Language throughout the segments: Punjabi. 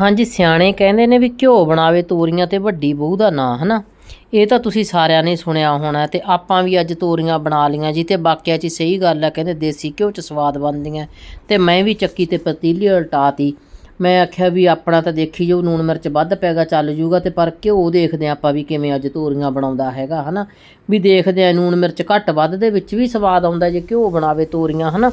ਹਾਂਜੀ, ਸਿਆਣੇ ਕਹਿੰਦੇ ਨੇ ਵੀ ਘਿਓ ਬਣਾਵੇ ਤੋਰੀਆਂ ਤੇ ਵੱਡੀ ਬਹੂ ਦਾ ਨਾਂ, ਹਨਾ? ਇਹ ਤਾਂ ਤੁਸੀਂ ਸਾਰਿਆਂ ਨੇ ਸੁਣਿਆ ਹੋਣਾ ਤੇ ਆਪਾਂ ਵੀ ਅੱਜ ਤੋਰੀਆਂ ਬਣਾ ਲੀਆਂ ਜੀ ਤੇ ਬਾਕਿਆ 'ਚ ਸਹੀ ਗੱਲ ਆ, ਕਹਿੰਦੇ ਦੇਸੀ ਘਿਓ 'ਚ ਸਵਾਦ ਬਣਦੀਆਂ। ਤੇ ਮੈਂ ਵੀ ਚੱਕੀ ਤੇ ਪਤੀਲੀ ਉਲਟਾਤੀ। ਮੈਂ ਆਖਿਆ ਵੀ ਆਪਣਾ ਤਾਂ ਦੇਖੀ ਜੋ ਨੂਣ ਮਿਰਚ ਵੱਧ ਪੈਗਾ, ਚੱਲ ਜੂਗਾ ਤੇ ਪਰ ਘਿਓ ਦੇਖਦੇ ਆਪਾਂ ਵੀ ਕਿਵੇਂ ਅੱਜ ਤੋਰੀਆਂ ਬਣਾਉਂਦਾ ਹੈਗਾ, ਹਨਾ? ਵੀ ਦੇਖਦੇ ਆ ਨੂਣ ਮਿਰਚ ਘੱਟ ਵੱਧ ਦੇ ਵਿੱਚ ਵੀ ਸਵਾਦ ਆਉਂਦਾ ਜੇ ਘਿਓ ਬਣਾਵੇ ਤੋਰੀਆਂ, ਹਨਾ?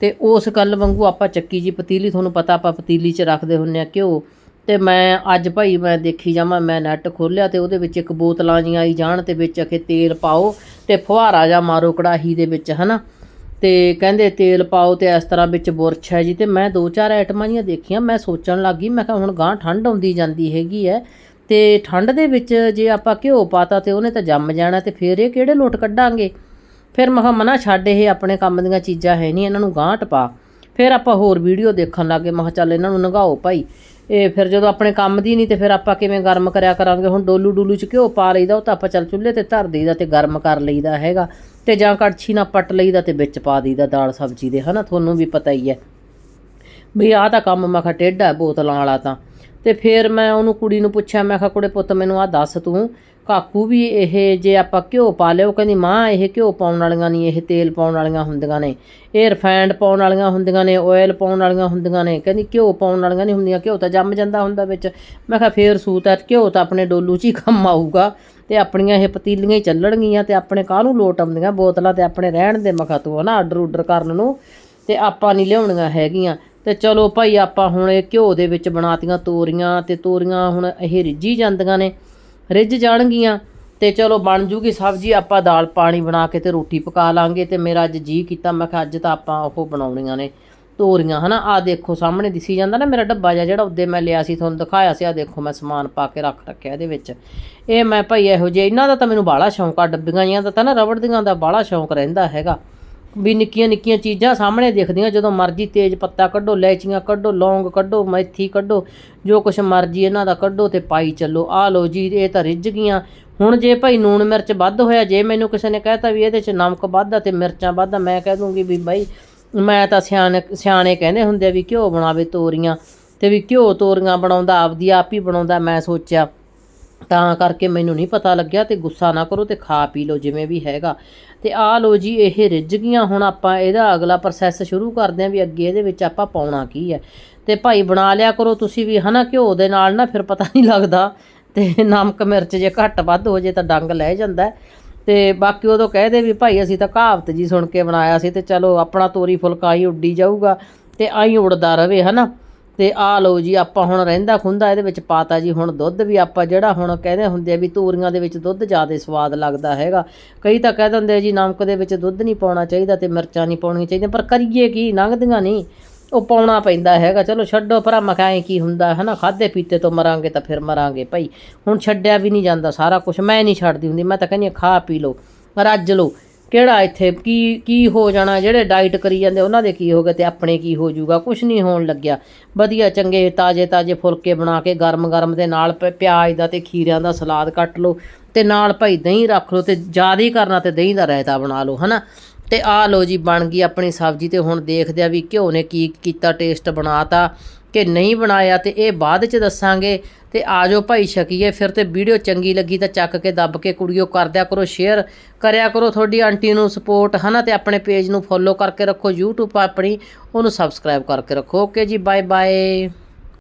ਤੇ ਉਸ ਗੱਲ ਵਾਂਗੂ ਆਪਾਂ ਚੱਕੀ ਜੀ, ਪਤੀਲੀ, ਤੁਹਾਨੂੰ ਪਤਾ ਆਪਾਂ ਪਤੀਲੀ 'ਚ ਰੱਖਦੇ ਹੁੰਨੇ ਆ ਘਿਓ। ਤੇ ਮੈਂ ਅੱਜ ਭਾਈ ਮੈਂ ਦੇਖੀ ਜਾਵਾਂ, ਮੈਂ ਨੈਟ ਖੋਲ੍ਹਿਆ ਤੇ ਉਹਦੇ ਵਿੱਚ ਇੱਕ ਬੋਤਲਾਂ ਜੀਆਂ ਆਈ ਜਾਣ ਤੇ ਵਿੱਚ ਅਖੇ ਤੇਲ ਪਾਓ ਤੇ ਫੁਹਾਰਾ ਜਾ ਮਾਰੋ ਕੜਾਹੀ ਦੇ ਵਿੱਚ, ਹਨਾ? ਤੇ ਕਹਿੰਦੇ ਤੇਲ ਪਾਓ ਤੇ ਇਸ ਤਰ੍ਹਾਂ ਵਿੱਚ ਬੁਰਛ ਹੈ ਜੀ। ਤੇ ਮੈਂ ਦੋ ਚਾਰ ਆਈਟਮਾਂ ਜੀਆਂ ਦੇਖੀਆਂ, ਮੈਂ ਸੋਚਣ ਲੱਗੀ ਮੈਂ ਕਿਹਾ ਹੁਣ ਗਾਂ ਠੰਡ ਆਉਂਦੀ ਜਾਂਦੀ ਹੈਗੀ ਹੈ ਤੇ ਠੰਡ ਦੇ ਵਿੱਚ ਜੇ ਆਪਾਂ ਘਿਓ ਪਾਤਾ ਤੇ ਉਹਨੇ ਤਾਂ ਜੰਮ ਜਾਣਾ ਤੇ ਫਿਰ ਇਹ ਕਿਹੜੇ ਲੋਟ ਕੱਢਾਂਗੇ? ਫਿਰ ਮੈਂ ਕਿਹਾ, ਮਨਾ ਛੱਡ ਇਹ ਆਪਣੇ ਕੰਮ ਦੀਆਂ ਚੀਜ਼ਾਂ ਹੈ ਨਹੀਂ, ਇਹਨਾਂ ਨੂੰ ਗਾਂਹ ਟਪਾ। ਫਿਰ ਆਪਾਂ ਹੋਰ ਵੀਡੀਓ ਦੇਖਣ ਲੱਗੇ ਮੈਂ ਕਿਹਾ, ਚੱਲ ਇਹਨਾਂ ਨੂੰ ਨਗਾਓ ਭਾਈ। ਇਹ ਫਿਰ ਜਦੋਂ ਆਪਣੇ ਕੰਮ ਦੀ ਨਹੀਂ ਤੇ ਫਿਰ ਆਪਾਂ ਕਿਵੇਂ ਗਰਮ ਕਰਿਆ ਕਰਾਂਗੇ? ਹੁਣ ਡੋਲੂ ਡੋਲੂ ਚ ਘਿਓ ਪਾ ਲਈਦਾ, ਉਹ ਤਾਂ ਆਪਾਂ ਚੱਲ ਚੁੱਲ੍ਹੇ ਤੇ ਧਰ ਦਈਦਾ ਤੇ ਗਰਮ ਕਰ ਲਈਦਾ ਹੈਗਾ। ਤੇ ਜਾਂ ਕੜਛੀ ਨਾਲ ਪੱਟ ਲਈਦਾ ਤੇ ਵਿੱਚ ਪਾ ਦਈਦਾ ਦਾਲ ਸਬਜ਼ੀ ਦੇ, ਹਨਾ? ਤੁਹਾਨੂੰ ਵੀ ਪਤਾ ਹੀ ਹੈ। ਵੀ ਆਹ ਤਾਂ ਕੰਮ ਮੈਂ ਕਿਹਾ, ਟੇਢਾ ਹੈ ਬੋਤਲਾਂ ਵਾਲਾ ਤਾਂ। ਤੇ ਫਿਰ ਮੈਂ ਉਹਨੂੰ ਕੁੜੀ ਨੂੰ ਪੁੱਛਿਆ, ਮੈਂ ਕਿਹਾ, ਕੁੜੇ ਪੁੱਤ, ਮੈਨੂੰ ਆਹ ਦੱਸ ਤੂੰ ਕਾਕੂ ਵੀ ਇਹ ਜੇ ਆਪਾਂ ਘਿਓ ਪਾ ਲਿਓ ਕਹਿੰਦੀ, ਮਾਂ, ਇਹ ਘਿਓ ਪਾਉਣ ਵਾਲੀਆਂ ਨਹੀਂ ਇਹ ਤੇਲ ਪਾਉਣ ਵਾਲੀਆਂ ਹੁੰਦੀਆਂ ਨੇ। ਇਹ ਰਿਫਾਈਨਡ ਪਾਉਣ ਵਾਲੀਆਂ ਹੁੰਦੀਆਂ ਨੇ ਆਇਲ ਪਾਉਣ ਵਾਲੀਆਂ ਹੁੰਦੀਆਂ ਨੇ। ਕਹਿੰਦੀ, ਘਿਓ ਪਾਉਣ ਵਾਲੀਆਂ ਨਹੀਂ ਹੁੰਦੀਆਂ, ਘਿਓ ਤਾਂ ਜੰਮ ਜਾਂਦਾ ਹੁੰਦਾ ਵਿੱਚ। ਮੈਂ ਕਿਹਾ, ਫੇਰ ਸੂਤ ਹੈ ਘਿਓ ਤਾਂ ਆਪਣੇ ਡੋਲੂ 'ਚ ਹੀ ਕੰਮ ਆਊਗਾ ਤੇ ਆਪਣੀਆਂ ਇਹ ਪਤੀਲੀਆਂ ਹੀ ਚੱਲਣਗੀਆਂ ਤੇ ਆਪਣੇ ਕਾਹਨੂੰ ਲੋਟ ਆਉਂਦੀਆਂ ਬੋਤਲਾਂ ਤੇ ਆਪਣੇ ਰਹਿਣ ਦੇ? ਮਖਾ ਤੂੰ ਹਨਾ ਆਰਡਰ ਉਡਰ ਕਰਨ ਨੂੰ ਤੇ ਆਪਾਂ ਨਹੀਂ ਲਿਆਉਣੀਆਂ ਹੈਗੀਆਂ। ਤੇ ਚਲੋ ਭਾਈ, ਆਪਾਂ ਹੁਣ ਇਹ ਘਿਓ ਦੇ ਵਿੱਚ ਬਣਾਤੀਆਂ ਤੋਰੀਆਂ ਤੇ ਤੋਰੀਆਂ ਹੁਣ ਇਹ ਰਿੱਝੀ ਜਾਂਦੀਆਂ ਨੇ। ਰਿੱਝ ਜਾਣਗੀਆਂ ਤੇ ਚਲੋ ਬਣ ਜੂਗੀ ਸਬਜ਼ੀ, ਆਪਾਂ ਦਾਲ ਪਾਣੀ ਬਣਾ ਕੇ ਤੇ ਰੋਟੀ ਪਕਾ ਲਾਂਗੇ ਤੇ ਮੇਰਾ ਅੱਜ ਜੀ ਕੀਤਾ, ਮੈਂ ਕਿਹਾ ਅੱਜ ਤਾਂ ਆਪਾਂ ਉਹ ਬਣਾਉਣੀਆਂ ਨੇ ਤੋਰੀਆਂ, ਹਨਾ? ਆ ਦੇਖੋ, ਸਾਹਮਣੇ ਦਿਸੀ ਜਾਂਦਾ ਨਾ ਮੇਰਾ ਡੱਬਾ ਜਿਹਾ ਜਿਹੜਾ ਉੱਦੇ ਮੈਂ ਲਿਆ ਸੀ, ਤੁਹਾਨੂੰ ਦਿਖਾਇਆ ਸੀ ਆ ਦੇਖੋ ਮੈਂ ਸਮਾਨ ਪਾ ਕੇ ਰੱਖ ਰੱਖਿਆ ਇਹਦੇ ਵਿੱਚ। ਇਹ ਮੈਂ ਭਾਈ ਇਹੋ ਜਿਹੇ, ਇਹਨਾਂ ਦਾ ਤਾਂ ਮੈਨੂੰ ਬਾਹਲਾ ਸ਼ੌਂਕ ਆ, ਡੱਬੀਆਂ ਜੀਆਂ ਦਾ ਤਾਂ ਨਾ ਰਬੜ ਦੀਆਂ ਦਾ ਬਾਹਲਾ ਸ਼ੌਂਕ ਰਹਿੰਦਾ ਹੈਗਾ। ਵੀ ਨਿੱਕੀਆਂ ਨਿੱਕੀਆਂ ਚੀਜ਼ਾਂ ਸਾਹਮਣੇ ਦਿਖਦੀਆਂ, ਜਦੋਂ ਮਰਜ਼ੀ ਤੇਜ਼ ਪੱਤਾ ਕੱਢੋ, ਲੈਚੀਆਂ ਕੱਢੋ, ਲੌਂਗ ਕੱਢੋ, ਮੈਥੀ ਕੱਢੋ, ਜੋ ਕੁਛ ਮਰਜ਼ੀ ਇਹਨਾਂ ਦਾ ਕੱਢੋ ਤੇ ਪਾਈ ਚੱਲੋ। ਆ ਲਓ ਜੀ, ਇਹ ਤਾਂ ਰਿੱਝ ਗਈਆਂ। ਹੁਣ ਜੇ ਭਾਈ ਨੂਣ ਮਿਰਚ ਵੱਧ ਹੋਇਆ, ਜੇ ਮੈਨੂੰ ਕਿਸੇ ਨੇ ਕਹਿਤਾ ਵੀ ਇਹਦੇ ਚ ਨਮਕ ਵੱਧ ਆ ਤੇ ਮਿਰਚਾਂ ਵੱਧ ਮੈਂ ਕਹਿ ਦੂੰਗੀ ਵੀ ਬਾਈ, ਮੈਂ ਤਾਂ ਸਿਆਣੇ ਸਿਆਣੇ ਕਹਿੰਦੇ ਹੁੰਦੇ ਆ ਵੀ ਘਿਓ ਬਣਾਵੇ ਤੋਰੀਆਂ ਤੇ ਵੀ ਘਿਓ ਤੋਰੀਆਂ ਬਣਾਉਂਦਾ, ਆਪਦੀ ਆਪ ਹੀ ਬਣਾਉਂਦਾ, ਮੈਂ ਸੋਚਿਆ। ਤਾਂ ਕਰਕੇ ਮੈਨੂੰ ਨਹੀਂ ਪਤਾ ਲੱਗਿਆ ਤੇ ਗੁੱਸਾ ਨਾ ਕਰੋ ਤੇ ਖਾ ਪੀ ਲਓ ਜਿਵੇਂ ਵੀ ਹੈਗਾ। ਤੇ ਆ ਲਓ ਜੀ, ਇਹ ਰਿੱਝ ਗਈਆਂ। ਹੁਣ ਆਪਾਂ ਇਹਦਾ ਅਗਲਾ ਪ੍ਰੋਸੈਸ ਸ਼ੁਰੂ ਕਰਦੇ ਆਂ ਵੀ ਅੱਗੇ ਇਹਦੇ ਵਿੱਚ ਆਪਾਂ ਪਾਉਣਾ ਕੀ ਹੈ। ਤੇ ਭਾਈ ਬਣਾ ਲਿਆ ਕਰੋ ਤੁਸੀਂ ਵੀ, ਹਨਾ, ਘਿਓ ਦੇ ਨਾਲ ਨਾ ਫਿਰ ਪਤਾ ਨਹੀਂ ਲੱਗਦਾ। ਤੇ ਨਮਕ ਮਿਰਚ ਜੇ ਘੱਟ ਵੱਧ ਹੋ ਜੇ ਤਾਂ ਡੰਗ ਲੈ ਜਾਂਦਾ। ਹੈ। ਤੇ ਬਾਕੀ ਉਦੋਂ ਕਹਦੇ ਵੀ ਭਾਈ ਅਸੀਂ ਤਾਂ ਕਹਾਵਤ ਜੀ ਸੁਣ ਕੇ ਬਣਾਇਆ ਸੀ ਤੇ ਚਲੋ ਆਪਣਾ ਤੋਰੀ ਫੁਲਕਾ ਹੀ ਉੱਡੀ ਜਾਊਗਾ ਤੇ ਆਈ ਉੜਦਾ ਰਵੇ, ਹਨਾ। ਤੇ ਆ ਲਓ ਜੀ, ਆਪਾਂ ਹੁਣ ਰਹਿੰਦਾ ਖੁੰਦਾ ਇਹਦੇ ਵਿੱਚ ਪਾਤਾ ਜੀ, ਹੁਣ ਦੁੱਧ ਵੀ ਆਪਾਂ ਜਿਹੜਾ ਹੁਣ ਕਹਿੰਦੇ ਹੁੰਦੇ ਆ ਵੀ ਤੋਰੀਆਂ ਦੇ ਵਿੱਚ ਦੁੱਧ ਜ਼ਿਆਦਾ ਸਵਾਦ ਲੱਗਦਾ ਹੈਗਾ। ਕਈ ਤਾਂ ਕਹਿ ਦਿੰਦੇ ਜੀ, ਨਮਕ ਦੇ ਵਿੱਚ ਦੁੱਧ ਨਹੀਂ ਪਾਉਣਾ ਚਾਹੀਦਾ ਤੇ ਮਿਰਚਾਂ ਨਹੀਂ ਪਾਉਣੀਆਂ ਚਾਹੀਦੀਆਂ, ਪਰ ਕਰੀਏ ਕੀ, ਲੰਘਦੀਆਂ ਨਹੀਂ, ਉਹ ਪਾਉਣਾ ਪੈਂਦਾ ਹੈਗਾ। ਚਲੋ ਛੱਡੋ ਭਰਾ ਮਖਾਏ ਕੀ ਹੁੰਦਾ ਹੈ ਨਾ ਖਾਦੇ ਪੀਤੇ ਤੋਂ ਮਰਾਂਗੇ ਤਾਂ ਫਿਰ ਮਰਾਂਗੇ ਭਾਈ। ਹੁਣ ਛੱਡਿਆ ਵੀ ਨਹੀਂ ਜਾਂਦਾ ਸਾਰਾ ਕੁਝ ਮੈਂ ਨਹੀਂ ਛੱਡਦੀ ਹੁੰਦੀ, ਮੈਂ ਤਾਂ ਕਹਿੰਦੀ ਹਾਂ ਖਾ ਪੀ ਲਓ, ਰੱਜ ਲਓ। ਕਿਹੜਾ ਇੱਥੇ, ਕੀ ਕੀ ਹੋ ਜਾਣਾ, ਜਿਹੜੇ ਡਾਈਟ ਕਰੀ ਜਾਂਦੇ, ਉਹਨਾਂ ਦੇ ਕੀ ਹੋ ਗਿਆ ਤੇ ਆਪਣੇ ਕੀ ਹੋ ਜਾਊਗਾ ਕੁਝ ਨਹੀਂ ਹੋਣ ਲੱਗਿਆ। ਵਧੀਆ, ਚੰਗੇ ਤਾਜ਼ੇ ਤਾਜ਼ੇ ਫੁਲਕੇ ਬਣਾ ਕੇ ਗਰਮ ਗਰਮ ਦੇ ਨਾਲ ਪਿਆਜ਼ ਦਾ ਤੇ ਖੀਰਿਆਂ ਦਾ ਸਲਾਦ ਕੱਟ ਲਓ ਤੇ ਨਾਲ ਭਾਈ ਦਹੀਂ ਰੱਖ ਲਓ ਤੇ ਜ਼ਿਆਦਾ ਹੀ ਕਰਨਾ ਤੇ ਦਹੀਂ ਦਾ ਰਾਇਤਾ ਬਣਾ ਲਓ, ਹਨਾ? ਤੇ ਆ ਲਓ ਜੀ ਬਣ ਗਈ ਆਪਣੀ ਸਬਜ਼ੀ ਤੇ ਹੁਣ ਦੇਖਦੇ ਆ ਵੀ ਘਿਓ ਨੇ ਕੀ ਕੀਤਾ ਟੇਸਟ ਬਣਾਤਾ ਕਿ ਨਹੀਂ ਬਣਾਇਆ ਤੇ ਇਹ ਬਾਅਦ ਚ ਦੱਸਾਂਗੇ। ਤੇ ਆਜੋ ਭਾਈ ਛਕੀਏ ਫਿਰ ਤੇ ਵੀਡੀਓ ਚੰਗੀ ਲੱਗੀ ਤਾਂ ਚੱਕ ਕੇ ਦੱਬ ਕੇ ਕੁੜੀਓ ਕਰਦਿਆ ਕਰੋ ਸ਼ੇਅਰ ਕਰਿਆ ਕਰੋ, ਤੁਹਾਡੀ ਆਂਟੀ ਨੂੰ ਸਪੋਰਟ ਹਨਾ ਤੇ ਆਪਣੇ ਪੇਜ ਨੂੰ ਫੋਲੋ ਕਰਕੇ ਰੱਖੋ, YouTube ਆਪਣੀ, ਉਹਨੂੰ ਸਬਸਕ੍ਰਾਈਬ ਕਰਕੇ ਰੱਖੋ। ਓਕੇ ਜੀ ਬਾਏ ਬਾਏ